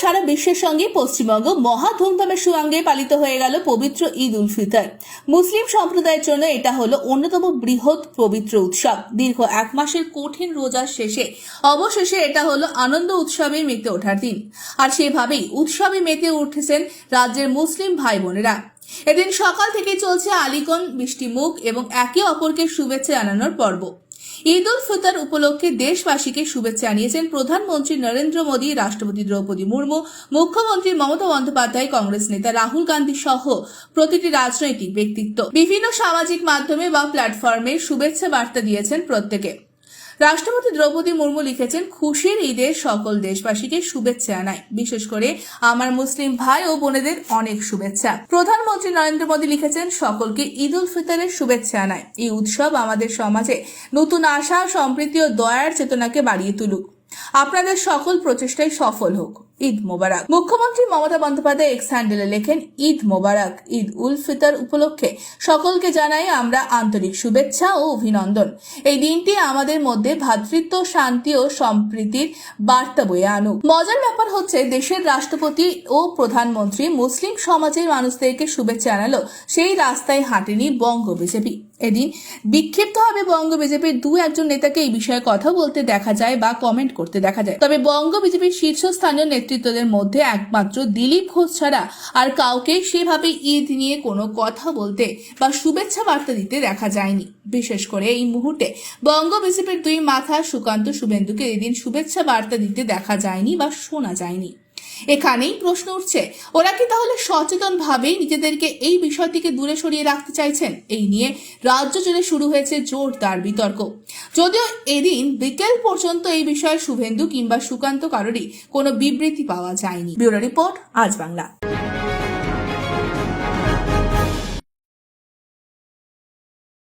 সারা বিশ্বের সঙ্গে পশ্চিমবঙ্গ মহা ধুমধামের সঙ্গে পালিত হয়ে গেল পবিত্র ঈদ উল ফিতর। মুসলিম সম্প্রদায়ের জন্য এটা হলো অন্যতম বৃহৎ পবিত্র উৎসব। দীর্ঘ এক মাসের কঠিন রোজার শেষে অবশেষে এটা হলো আনন্দ উৎসবে মেতে ওঠার দিন। আর সেভাবেই উৎসবে মেতে উঠেছেন রাজ্যের মুসলিম ভাই বোনেরা এদিন সকাল থেকে চলছে আলিকন বৃষ্টিমুখ এবং একে অপরকে শুভেচ্ছা জানানোর পর্ব। ঈদ উল ফিতর উপলক্ষে দেশবাসীকে শুভেচ্ছা জানিয়েছেন প্রধানমন্ত্রী নরেন্দ্র মোদী, রাষ্ট্রপতি দ্রৌপদী মুর্মু, মুখ্যমন্ত্রী মমতা বন্দ্যোপাধ্যায়, কংগ্রেস নেতা রাহুল গান্ধী সহ প্রতিটি রাজনৈতিক ব্যক্তিত্ব। বিভিন্ন সামাজিক মাধ্যমে বা প্ল্যাটফর্মে শুভেচ্ছা বার্তা দিয়েছেন প্রত্যেকে। রাষ্ট্রপতি দ্রৌপদী মুর্মু লিখেছেন, খুশির ঈদের সকল দেশবাসীকে শুভেচ্ছা জানাই। বিশেষ করে আমার মুসলিম ভাই ও বোনেদের অনেক শুভেচ্ছা। প্রধানমন্ত্রী নরেন্দ্র মোদী লিখেছেন, সকলকে ঈদ উল ফিতরের শুভেচ্ছা জানাই। এই উৎসব আমাদের সমাজে নতুন আশা, সম্প্রীতি ও দয়ার চেতনাকে বাড়িয়ে তুলুক। আপনাদের সকল প্রচেষ্টাই সফল হোক। ঈদ মোবারক। মুখ্যমন্ত্রী মমতা বন্দ্যোপাধ্যায় এক্স হ্যান্ডেলে লেখেন, ঈদ মোবারক, ঈদ উল ফিতর উপলক্ষে সকলকে জানাই আমরা আন্তরিক শুভেচ্ছা ও অভিনন্দন। এই দিনটি আমাদের মধ্যে ভ্রাতৃত্ব শান্তি ও সম্প্রীতির বার্তা বয়ে আনুক। মজার ব্যাপার হচ্ছে, দেশের রাষ্ট্রপতি ও প্রধানমন্ত্রী মুসলিম সমাজের মানুষদেরকে শুভেচ্ছা জানালো সেই রাস্তায় হাঁটেনি বঙ্গ বিজেপি। এদিন বিক্ষিপ্তভাবে বঙ্গ বিজেপির দু একজন নেতাকে এই বিষয়ে কথা বলতে দেখা যায় বা কমেন্ট করতে দেখা যায়। তবে বঙ্গ বিজেপির শীর্ষস্থানীয় নেতৃত্বদের মধ্যে একমাত্র দিলীপ ঘোষ ছাড়া আর কাউকে সেভাবে ঈদ নিয়ে কোনো কথা বলতে বা শুভেচ্ছা বার্তা দিতে দেখা যায়নি। বিশেষ করে এই মুহূর্তে বঙ্গ বিজেপির দুই মাথা সুকান্ত শুভেন্দুকে এদিন শুভেচ্ছা বার্তা দিতে দেখা যায়নি বা শোনা যায়নি। এখানেই প্রশ্ন উঠছে, ওরা কি তাহলে সচেতন ভাবেই নিজেদেরকে এই বিষয়টিকে দূরে সরিয়ে রাখতে চাইছেন? এই নিয়ে রাজ্য জুড়ে শুরু হয়েছে জোরদার বিতর্ক। যদিও এদিন বিকেল পর্যন্ত এই বিষয়ে শুভেন্দু কিংবা সুকান্ত কারোরই কোনো বিবৃতি পাওয়া যায়নি। ব্যুরো রিপোর্ট, আজ বাংলা।